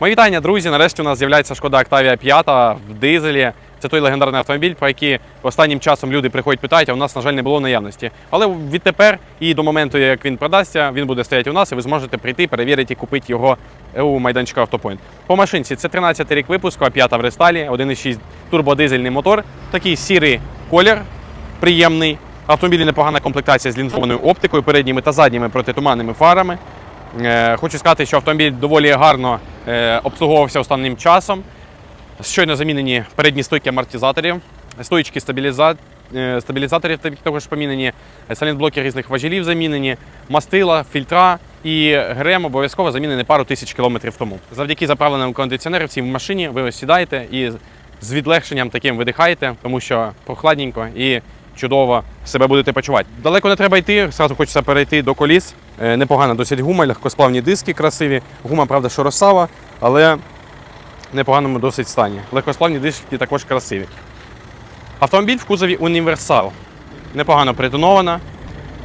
Мої вітання, друзі. Нарешті у нас з'являється шкода Octavia 5 в дизелі. Це той легендарний автомобіль, про який останнім часом люди приходять питають, а у нас, на жаль, не було наявності. Але відтепер і до моменту, як він продасться, він буде стояти у нас, і ви зможете прийти, перевірити і купити його у майданчику Автопоінт. По машинці це 13 рік випуску, а 5 в рестайлі, 1,6 турбодизельний мотор, такий сірий колір, приємний. Автомобілі непогана комплектація з лінзованою оптикою, передніми та задніми протитуманними фарами. Е, Хочу сказати, що автомобіль доволі гарно е, обслуговувався останнім часом. Щойно замінені передні стойки амортизаторів, стоїчки стабіліза... е, стабілізаторів та- також помінені, салінблоки різних важелів замінені, мастила, фільтра і ГРМ обов'язково замінені пару тисяч кілометрів тому. Завдяки заправленому кондиціонеру всім в машині ви сідаєте і з відлегшенням таким видихаєте, тому що прохладненько і чудово себе будете почувати. Далеко не треба йти, зразу хочеться перейти до коліс. Е, Непогана досить гума, легкосплавні диски красиві. Гума, правда, що розсава, але в непоганому досить стані. Легкосплавні диски також красиві. Автомобіль в кузові універсал. Непогано притонована.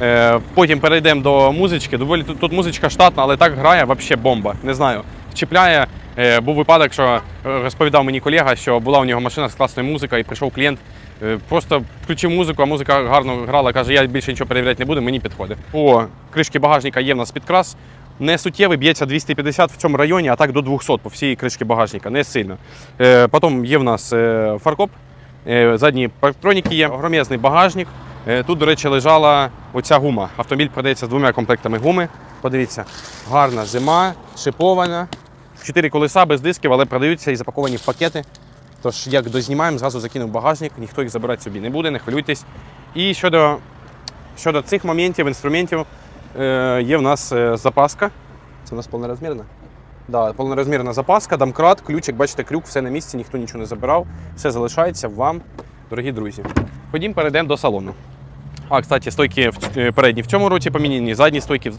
Е, Потім перейдемо до музички. Доволі тут музичка штатна, але так грає взагалі бомба. Не знаю. Чіпляє. Е, Був випадок, що е, розповідав мені колега, що була у нього машина з класною музикою, і прийшов клієнт. е, Просто включив музику, а музика гарно грала, каже, я більше нічого перевіряти не буду, мені підходить. По кришки багажника є в нас підкрас. Не суттєвий, б'ється 250 в цьому районі, а так до 200 по всій кришці багажника, не сильно. Потім є в нас фаркоп, Задні парктроніки є, громезний багажник. Тут, до речі, лежала оця гума. Автомобіль продається з двома комплектами гуми. Подивіться, гарна зима, шипована. Чотири колеса без дисків, але продаються і запаковані в пакети. Тож, як дознімаємо, зразу закинув багажник, ніхто їх забирати собі не буде, не хвилюйтесь. І щодо, щодо цих моментів, інструментів, е, є в нас е, запаска. Це у нас повнорозмірна? Да, повнорозмірна запаска, домкрат, ключик, бачите, крюк, все на місці, ніхто нічого не забирав. Все залишається вам, дорогі друзі. Ходім, перейдемо до салону. А, кстати, стойки в- е, передні в цьому році поміняні, задні стойки в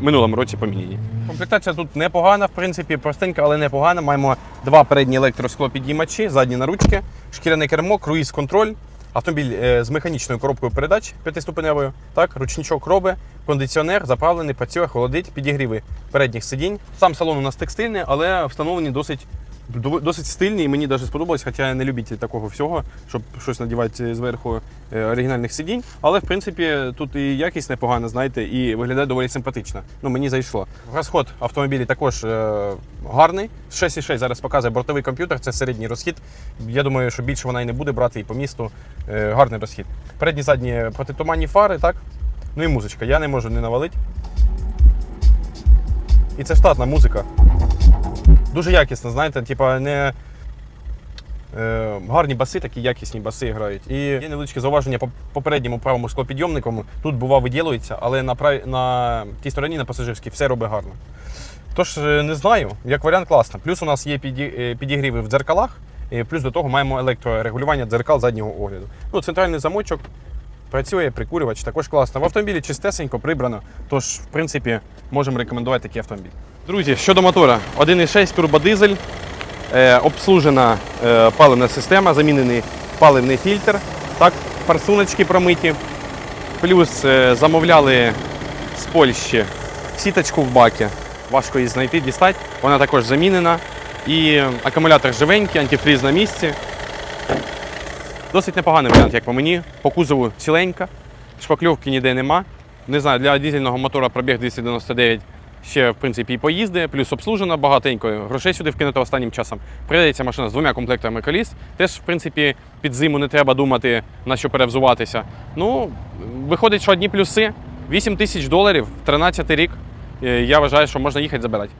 минулому році поміняні. Комплектація тут непогана, в принципі, простенька, але непогана. Маємо два передні електросклопідіймачі, задні наручки, шкіряне кермо, круїз-контроль. Автомобіль е, з механічною коробкою передач п'ятиступеневою, так, ручничок роби, кондиціонер заправлений, працює, холодить, підігріви передніх сидінь. Сам салон у нас текстильний, але встановлені досить, досить стильні, і мені навіть сподобалось, хоча я не любитель такого всього, щоб щось надівати зверху е, оригінальних сидінь. Але в принципі тут і якість непогана, знаєте, і виглядає доволі симпатично. Ну мені зайшло. Розход автомобілі також е, гарний. 6,6 зараз показує бортовий комп'ютер, це середній розхід. Я думаю, що більше вона і не буде брати і по місту. Е, гарний розхід. Передні задні протитуманні фари, так? Ну і музичка. Я не можу не навалити. І це штатна музика. Дуже якісна, знаєте, типа не. Е, гарні баси, такі якісні баси грають. І є невеличке зауваження по попередньому правому склопідйомнику. Тут бува виділується, але на, прав... на тій стороні, на пасажирській, все робить гарно. Тож е, не знаю, як варіант класно. Плюс у нас є піді... е, підігріви в дзеркалах, і плюс до того маємо електрорегулювання дзеркал заднього огляду. Ну, центральний замочок працює, прикурювач також класно. В автомобілі чистесенько прибрано, тож, в принципі, можемо рекомендувати такий автомобіль. Друзі, щодо мотора, 1,6 турбодизель, е, обслужена е, паливна система, замінений паливний фільтр, так, форсуночки промиті. Плюс е, замовляли з Польщі сіточку в бакі. Важко її знайти, дістати. Вона також замінена. І акумулятор живенький, антифріз на місці. Досить непоганий варіант, як по мені. По кузову ціленька, шпакльовки ніде нема. Не знаю, для дизельного мотора пробіг 299 ще в принципі і поїзди, плюс обслужена багатенько. Грошей сюди вкинуто останнім часом. Придається машина з двома комплектами коліс. Теж, в принципі, під зиму не треба думати, на що перевзуватися. Ну, виходить, що одні плюси. 8 тисяч доларів, 13 рік. Е, Я вважаю, що можна їхати забирати.